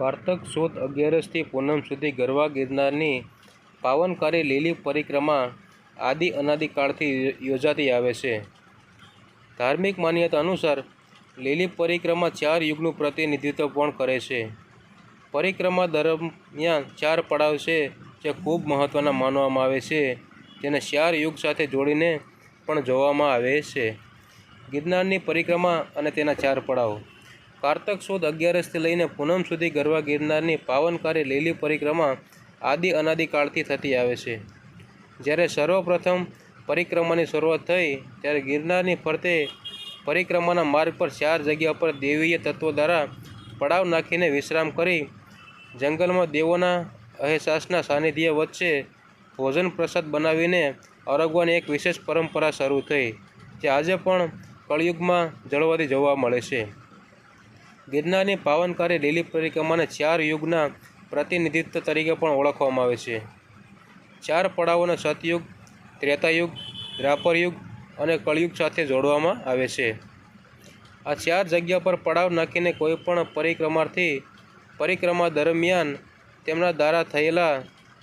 કારતક સુદ અગિયારસથી પૂનમ સુધી ગરવા ગિરનારની પાવનકારી લીલી પરિક્રમા આદિ અનાદિકાળથી યોજાતી આવે છે. ધાર્મિક માન્યતા અનુસાર લીલી પરિક્રમા ચાર યુગનું પ્રતિનિધિત્વ પણ કરે છે. પરિક્રમા દરમિયાન ચાર પડાવ છે જે ખૂબ મહત્ત્વના માનવામાં આવે છે. તેને ચાર યુગ સાથે જોડીને પણ જોવામાં આવે છે. ગિરનારની પરિક્રમા અને તેના ચાર પડાવ. કારતક સુદ અગિયારસથી લઈને પૂનમ સુધી ગરવા ગિરનારની પાવનકારી લીલી પરિક્રમા આદિ અનાદિકાળથી થતી આવે છે. જ્યારે સર્વપ્રથમ પરિક્રમાની શરૂઆત થઈ, ત્યારે ગિરનારની ફરતે પરિક્રમાના માર્ગ પર ચાર જગ્યા પર દેવીય તત્વો દ્વારા પડાવ નાખીને વિશ્રામ કરી જંગલમાં દેવોના અહેસાસના સાનિધ્ય વચ્ચે ભોજન પ્રસાદ બનાવીને અરગવાની એક વિશેષ પરંપરા શરૂ થઈ, જે આજે પણ કળયુગમાં જળવાથી જોવા મળે છે. ગિરનારની પાવનકારી લીલી પરિક્રમાને ચાર યુગના પ્રતિનિધિત્વ તરીકે પણ ઓળખવામાં આવે છે. ચાર પડાવોને સતયુગ, ત્રેતાયુગ, દ્રાપરયુગ અને કળયુગ સાથે જોડવામાં આવે છે. આ ચાર જગ્યા પર પડાવ નાખીને કોઈપણ પરિક્રમાથી પરિક્રમા દરમિયાન તેમના દ્વારા થયેલા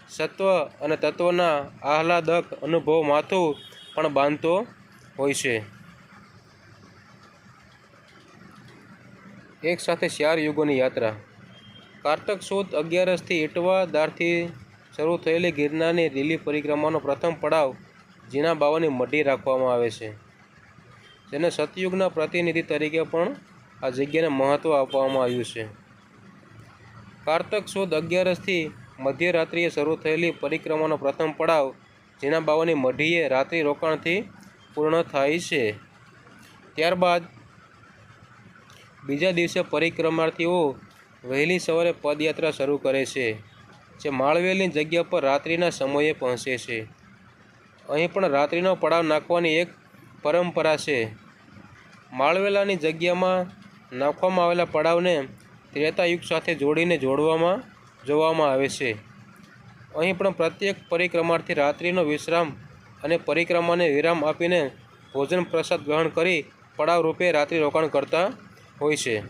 સત્વ અને તત્વના આહલાદક અનુભવ માથું પણ બાંધતો હોય છે. એક સાથે ચાર યુગોની યાત્રા. કારતક સુદ અગિયારસથી ઇટવા દારથી શરૂ થયેલી ગિરનારની લીલી પરિક્રમાનો પ્રથમ પડાવ જીના બાવાની મઢી રાખવામાં આવે છે. જેને સતયુગના પ્રતિનિધિ તરીકે પણ આ જગ્યાને મહત્ત્વ આપવામાં આવ્યું છે. કારતક સુદ અગિયારસથી મધ્યરાત્રિએ શરૂ થયેલી પરિક્રમાનો પ્રથમ પડાવ જીના બાવાની મઢીએ રાત્રિ રોકાણથી પૂર્ણ થાય છે. ત્યારબાદ બીજા દિવસે પરિક્રમાર્થીઓ વહેલી સવારે પદયાત્રા શરૂ કરે છે, જે માળવેલની જગ્યા પર રાત્રિના સમયે પહોંચે છે. અહીં પણ રાત્રિનો પડાવ નાખવાની એક પરંપરા છે. માળવેલાની જગ્યામાં નાખવામાં આવેલા પડાવને ત્રેતાયુગ સાથે જોડીને જોડવામાં, જોવામાં આવે છે. અહીં પણ પ્રત્યેક પરિક્રમાર્થી રાત્રિનો વિશ્રામ અને પરિક્રમાને વિરામ આપીને ભોજન પ્રસાદ ગ્રહણ કરી પડાવ રૂપે રાત્રિ રોકાણ કરતા હોય છે.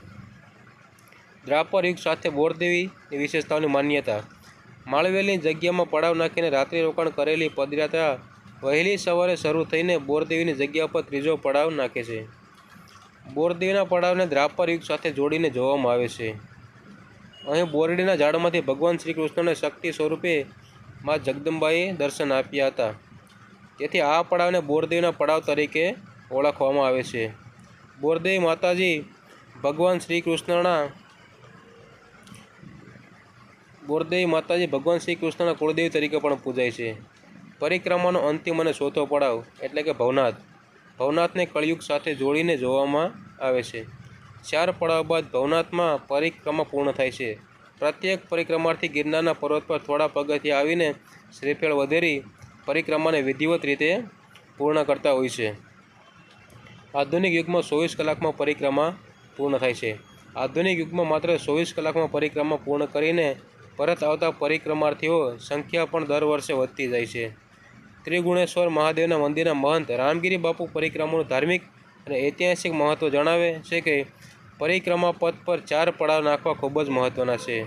દ્રાપર યુગ સાથે બોરદેવીની વિશેષતાઓની માન્યતા. માળવેલની જગ્યામાં પડાવ નાખીને રાત્રિ રોકાણ કરેલી પદયાત્રા વહેલી સવારે શરૂ થઈને બોરદેવીની જગ્યા પર ત્રીજો પડાવ નાખે છે. બોરદેવીના પડાવને દ્રાપર યુગ સાથે જોડીને જોવામાં આવે છે. અહીં બોરડીના ઝાડમાંથી ભગવાન શ્રી કૃષ્ણને શક્તિ સ્વરૂપે માં જગદંબાએ દર્શન આપ્યા હતા. તેથી આ પડાવને બોરદેવીના પડાવ તરીકે ઓળખવામાં આવે છે. બોરદેવી માતાજી ભગવાન શ્રી કૃષ્ણના ગુરદેવી માતાજી ભગવાન શ્રી કૃષ્ણના કુળદેવી તરીકે પણ પૂજાય છે. પરિક્રમાનો અંતિમ અને ચોથો પડાવ એટલે કે ભવનાથ. ભવનાથને કળિયુગ સાથે જોડીને જોવામાં આવે છે. ચાર પડાવ બાદ ભવનાથમાં પરિક્રમા પૂર્ણ થાય છે. પ્રત્યેક પરિક્રમાર્થી ગિરનારના પર્વત પર થોડા પગથિયા આવીને શ્રીફેળ વધેરી પરિક્રમાને વિધિવત રીતે પૂર્ણ કરતા હોય છે. આધુનિક યુગમાં ચોવીસ કલાકમાં પરિક્રમા પૂર્ણ થાય છે. આધુનિક યુગમાં માત્ર ચોવીસ કલાકમાં પરિક્રમા પૂર્ણ કરીને પરત આવતા પરિક્રમાર્થીઓ સંખ્યા પણ દર વર્ષે વધતી જાય છે. ત્રિગુણેશ્વર મહાદેવના મંદિરના મહંત રામગીરી બાપુ પરિક્રમાનું ધાર્મિક અને ઐતિહાસિક મહત્ત્વ જણાવે છે કે, પરિક્રમા પથ પર ચાર પડાવ નાખવા ખૂબ જ મહત્ત્વના છે.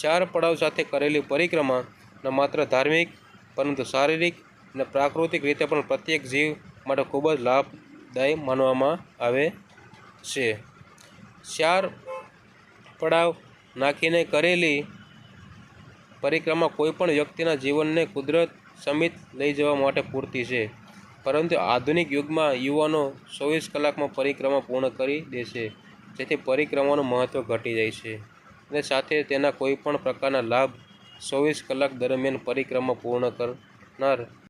ચાર પડાવ સાથે કરેલી પરિક્રમા ન માત્ર ધાર્મિક, પરંતુ શારીરિક અને પ્રાકૃતિક રીતે પણ પ્રત્યેક જીવ માટે ખૂબ જ લાભદાયી માનવામાં આવે છે. ચાર પડાવ નાખીને કરેલી પરિક્રમા કોઈપણ વ્યક્તિના જીવનને કુદરત સમિત લઈ જવા માટે પૂરતી છે. પરંતુ આધુનિક યુગમાં યુવાનો ચોવીસ કલાકમાં પરિક્રમા પૂર્ણ કરી દેશે જેથી પરિક્રમાનું મહત્ત્વ ઘટી જાય છે. અને સાથે તેના કોઈપણ પ્રકારના લાભ ચોવીસ કલાક દરમિયાન પરિક્રમા પૂર્ણ કરનાર